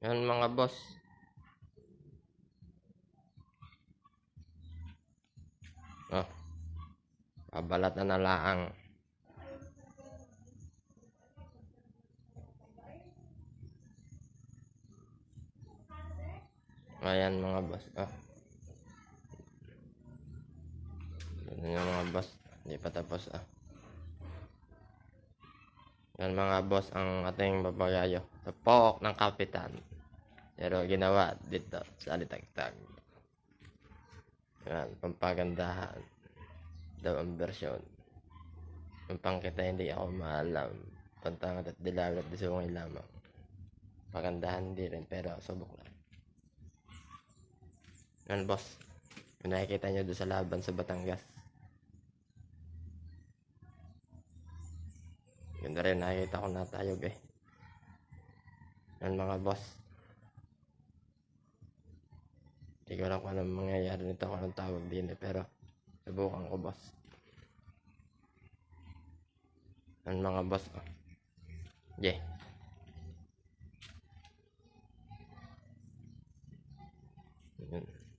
Yan mga boss. Oh. Pabalat na nalaang. Ayan mga boss. Oh. Yan yung mga boss. Hindi pa tapos ah. Yan mga boss ang ating babagayo. Tapok ng kapitan. Pero ginawa dito sa alitagtag. Yan, pampagandahan. Daw ang bersyon. Yung pangkita hindi ako maalam. Pantangat at dilaw at disungay lamang. Pagandahan hindi rin pero subok lang. Yan boss. Kung nakikita nyo doon sa laban sa Batangas. Ganda rin nakikita ko na tayo eh. Yan mga boss. Hindi ko alam kung anong mangyayari nito kung anong tawag din eh. Pero subukan ko boss. Yan mga boss. Oh. Yeah. Yan.